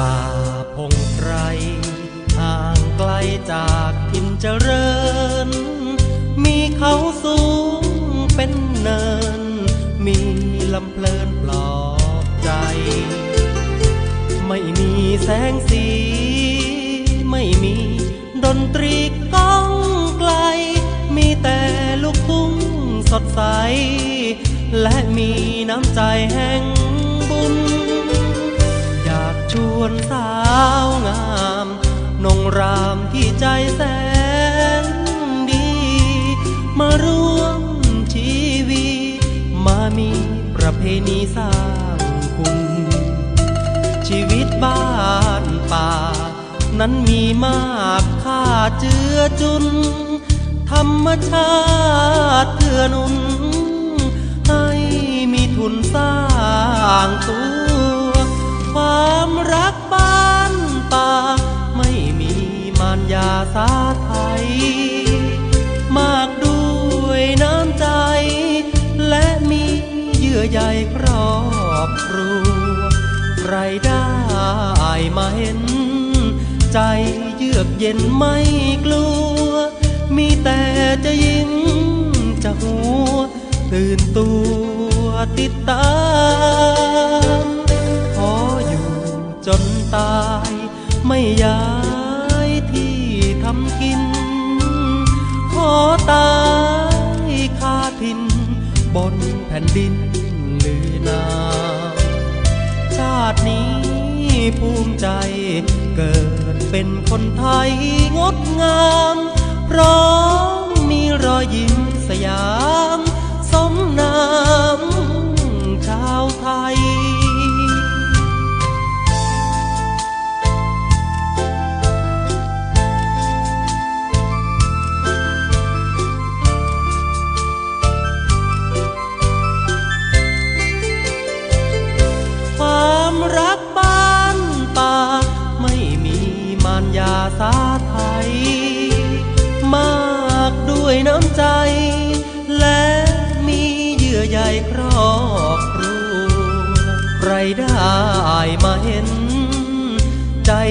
ป่าพงไพรห่างไกลจากถิ่นเจริญ มีเขาสูงเป็นเนิน มีลำเพลินปลอบใจ ไม่มีแสงสี ไม่มีดนตรีก้องไกล มีแต่ลูกทุ่งสดใส และมีน้ำใจแห่งบุญ ชวนสาวงามนงรามที่ใจแสนดี มาร่วมชีวีมามีประเพณีสร้างคุณ ชีวิตบ้านป่า นั้นมีมากค่าเจือจุน ธรรมชาติเพื่อนุน ครอบครัว ใครได้มาเห็น ใจเยือกเย็นไม่กลัว มีแต่จะยิ้มจะหัว ตื่นตัวติดตามขออยู่จนตาย ไม่ย้ายที่ทำกิน ขอตายคาทินบนแผ่นดิน ลือนาชาตินี้ภูมิใจ เกิดเป็นคนไทยงดงามพร้อม ด้วยน้ำใจ และมีเยื่อใยครอบครัวใครได้มา